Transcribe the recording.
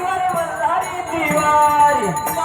Malhari Tiwari Malhari